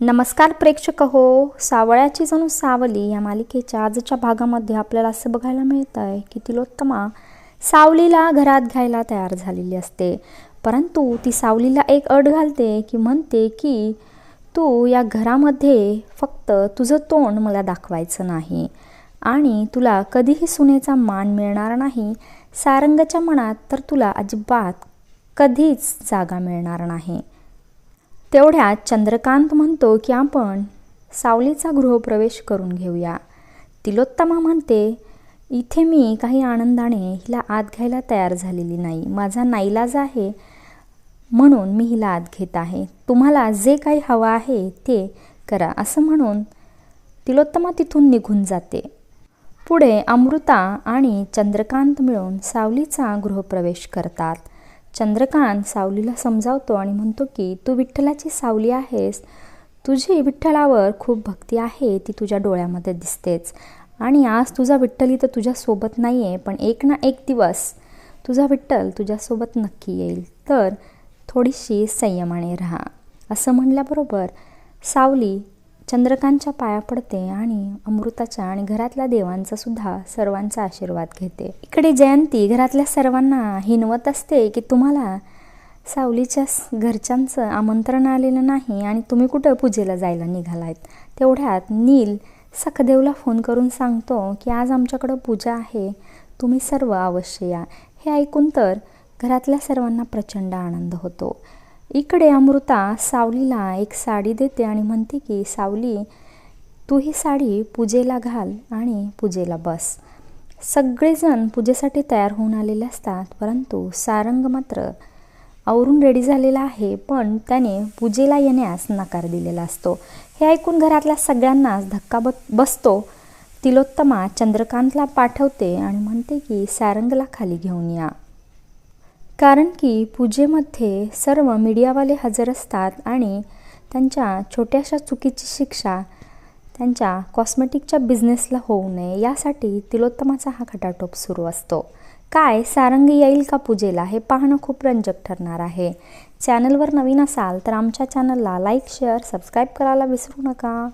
नमस्कार प्रेक्षक हो सावळ्याची जणू सावली या मालिकेच्या आजच्या भागामध्ये आपल्याला असं बघायला मिळतं आहे की तिलोत्तमा सावलीला घरात घ्यायला तयार झालेली असते. परंतु ती सावलीला एक अट घालते की म्हणते की तू या घरामध्ये फक्त तुझं तोंड मला दाखवायचं नाही आणि तुला कधीही सुनेचा मान मिळणार नाही सारंगच्या मनात तर तुला अजिबात कधीच जागा मिळणार नाही. तेवढ्यात चंद्रकांत म्हणतो की आपण सावलीचा गृहप्रवेश करून घेऊया. तिलोत्तमा म्हणते इथे मी काही आनंदाने हिला आत घ्यायला तयार झालेली नाही. माझा नाईलाज आहे म्हणून मी हिला आत घेत आहे. तुम्हाला जे काही हवं आहे ते करा. असं म्हणून तिलोत्तमा तिथून निघून जाते. पुढे अमृता आणि चंद्रकांत मिळून सावलीचा गृहप्रवेश करतात. चंद्रकांत सावलीला समजावतो आणि म्हणतो की तू विठ्ठलाची सावली आहेस. तुझी विठ्ठलावर खूप भक्ती आहे. ती तुझ्या डोळ्यामध्ये दिसतेच. आणि आज तुझा विठ्ठल इथं तुझ्यासोबत नाही आहे पण एक ना एक दिवस तुझा विठ्ठल तुझ्यासोबत नक्की येईल. तर थोडीशी संयमाने राहा. असं म्हणल्याबरोबर सावली चंद्रकांतच्या पाया पडते आणि अमृताच्या आणि घरातल्या देवांचा सुद्धा सर्वांचा आशीर्वाद घेते. इकडे जयंती घरातल्या सर्वांना हिनवत असते की तुम्हाला सावलीच्या घरच्यांचं आमंत्रण आलेलं नाही आणि तुम्ही कुठं पूजेला जायला निघालायत? तेवढ्यात नील सखदेवला फोन करून सांगतो की आज आमच्याकडं पूजा आहे तुम्ही सर्व अवश्य या. हे ऐकून तर घरातल्या सर्वांना प्रचंड आनंद होतो. इकडे अमृता सावलीला एक साडी देते आणि म्हणते की सावली तू ही साडी पूजेला घाल आणि पूजेला बस. सगळेजण पूजेसाठी तयार होऊन आलेले असतात परंतु सारंग मात्र आवरून रेडी झालेला आहे पण त्याने पूजेला येण्यास नकार दिलेला असतो. हे ऐकून घरातल्या सगळ्यांनाच धक्का ब बसतो. तिलोत्तमा चंद्रकांतला पाठवते आणि म्हणते की सारंगला खाली घेऊन या. कारण की पूजेमध्ये सर्व मीडियावाले हजर असतात आणि त्यांच्या छोट्याशा चुकीची शिक्षा त्यांच्या कॉस्मेटिकच्या बिझनेसला होऊ नये यासाठी तिलोत्तमाचा हा खटाटोप सुरू असतो. काय सारंगी येईल का पूजेला हे पाहणं खूप रंजक ठरणार आहे. चॅनलवर नवीन असाल तर आमच्या चॅनलला लाईक शेअर सबस्क्राईब करायला विसरू नका.